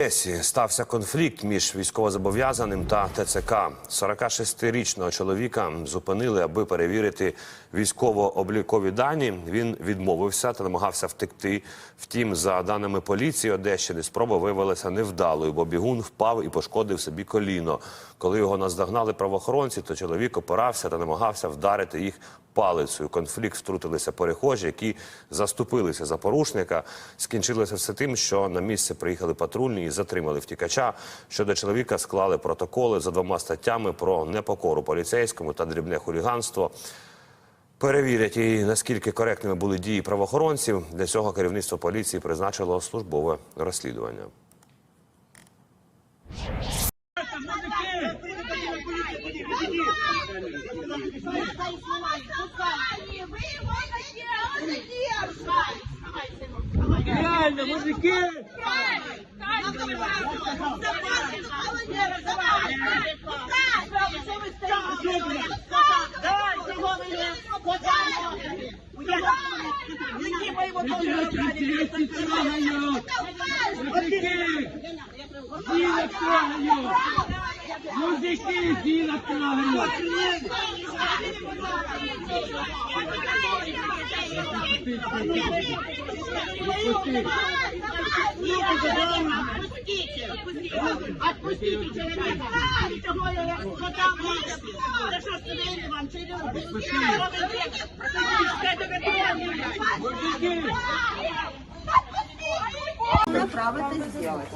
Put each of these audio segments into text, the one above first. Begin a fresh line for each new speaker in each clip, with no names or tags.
Одесі стався конфлікт між військовозобов'язаним та ТЦК. 46-річного чоловіка зупинили, аби перевірити військово-облікові дані. Він відмовився та намагався втекти. Втім, за даними поліції Одещини, спроба виявилася невдалою, бо бігун впав і пошкодив собі коліно. Коли його наздогнали правоохоронці, то чоловік опирався та намагався вдарити їх палицею. Конфлікт втрутилися перехожі, які заступилися за порушника. Скінчилося все тим, що на місце приїхали патрульні і затримали втікача. Щодо чоловіка склали протоколи за двома статтями про непокору поліцейському та дрібне хуліганство. Перевірять і наскільки коректними були дії правоохоронців. Для цього керівництво поліції призначило службове розслідування.
Реально, мужики! Мужики! Зіна трогаю! Мужики, трогаю!
Отпустите человека! Да что сказали вам,
право это сделать.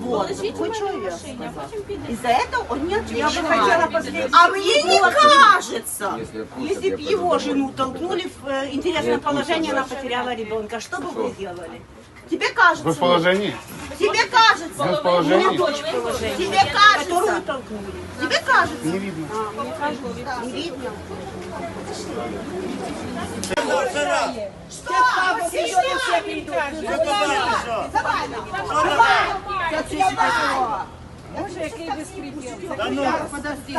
Вот, такой человек сказал. Из-за этого он не отвечает. А мне не кажется, если бы его жену толкнули в э, интересное положение, она потеряла ребенка, что бы вы сделали? Тебе кажется?
Вы в положении?
Тебе кажется?
Вы в положении?
У меня дочь в положении. Тебе кажется? Которую толкнули. Тебе кажется?
Не видно.
А, мне кажется. Не видно. Что? Посещение все придут. Давай, давай. Давай. Боже, який безпреділ.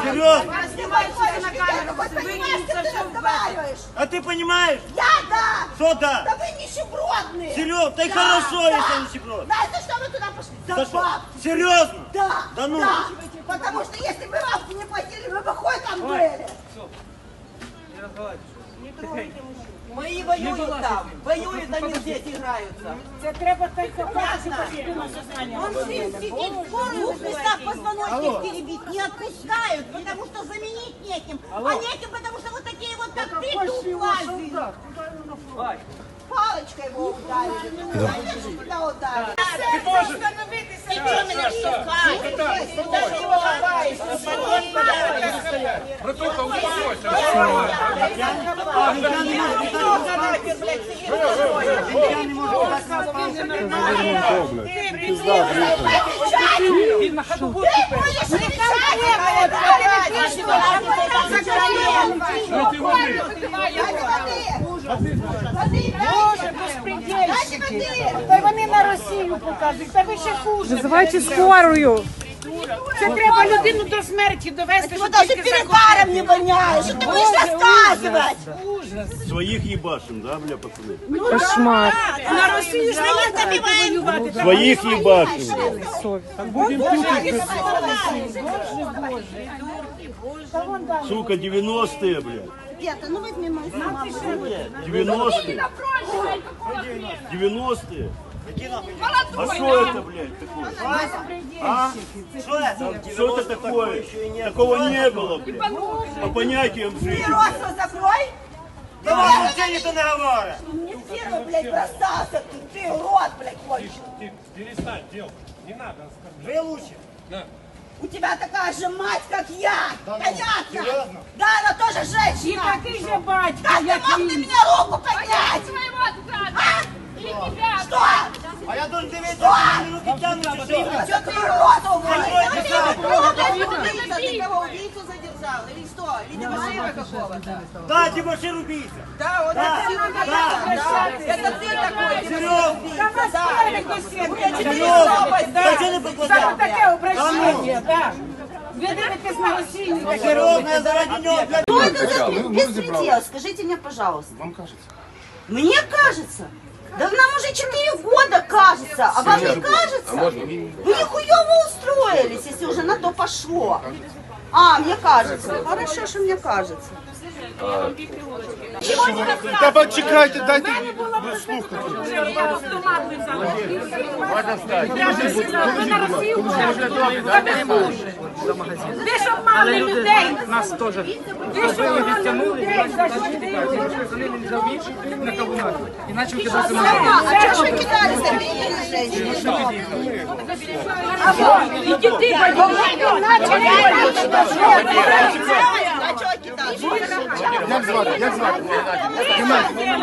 Серьезно?
Снимайте на камеру, выкинется все в
А ты понимаешь?
Я да!
Что да?
Да вы нищебродные!
Да и
Да,
хорошо,
да.
если нищеброд.
Знаете, что вы туда пошли? За
Да что?
баб.
Серьезно?
Да,
Да ну.
Потому что если бы бабки не платили, вы бы хоть там были.
Мої воюють там, воюють, а не здесь играются.
Це треба тільки
Он сидит в двух местах позвоночник перебить, не отпускают, потому что заменить неким. А неким, потому что вот такие вот, как ты, тут лазят. Палочкой его ударили. Конечно, куда ударили. Ты тоже. Ты что меня штукаешь? Даже его
Братуха,
Він на ходу
Ты Боже!
Та вони на Росію показують, та ви ще хуже. Визивайте скорую. Це треба людину до смерті довести,
Ты
щоб
даже
тільки
перед
захотіли.
даром не воняешь, что ты будешь рассказывать?
Своих ебашим, да, бля, пацаны?
На Росію ж не їздити воювати.
Своих ебашим. Сука, 90-е, бля.
Пета, ну возьми мою сама.
90-е. 90-е. А что это, блядь, такое? А? Что это такое? Такого не было, блядь. По понятиям жизни.
Ты рот закрой!
Да, ничего никто не говорит.
Не первый, блядь, бросался ты, ты рот, блядь, кончил.
Перестань, девушка, не надо.
Вы лучше.
У тебя такая же мать, как я. Понятно? Да, она тоже женщина.
Такий же батько,
Как ты мог на меня руку поднять? А? Что?
А я должен дивитися, що мені руки
тягнуть, що їм.
Да, ти рота в мене? Ти кого убійцу задержал? Или что? Да. дебошира какого-то?
Да, да, убийца.
Да, он
да. да,
убийца. Да. ты
Да. Серег.
Да, Серег, да что Да. попадал? Да. упрощение, да.
Серьезно, да, него,
Да.
Ну Да.
беспредел, Да. мне, Да.
Вам Да.
Мне Да Да нам уже 4 года кажется, а вам не кажется? Вы нихуево устроились, если уже на то пошло. А, мне кажется. Хорошо, что мне кажется.
Та почекайте, дайте
Ви ж обманли людей. Нас теж. Ви ж обманли людей.
А что ж вы кидались на беременных женщин?
І дітей
А что кидались?
Як звати? Як звати?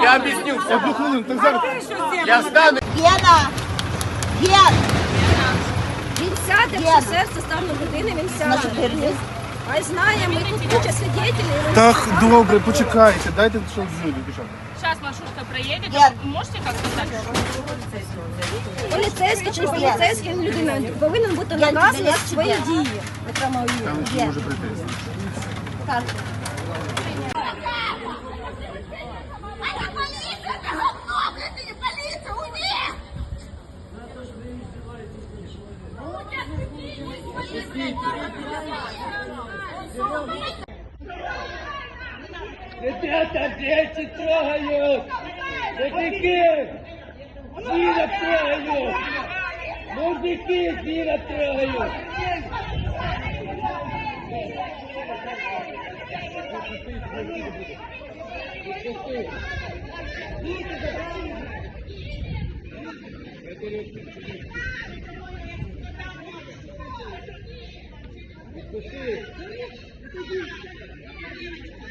Я об'ясню. Одну хвилину, так зараз. Я стану.
Гена! Ген!
Він сяде, якщо серце стане людини, він сяде. А знає, ми тут куча свидетелей.
Так, добре, почекайте, дайте що з люди дівчата.
Сейчас маршрутка проедет.
Нет.
Можете как-то так?
Поліцейський чи не поліцейський, людина повинен бути
Я
наказаний
тебе,
за свої дії. Окремо її.
Може прийти.
Ребята, дети трогают! Мужики! Зина трогают! Мужики, Зина трогают!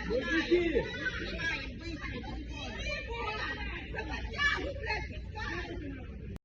Мужики!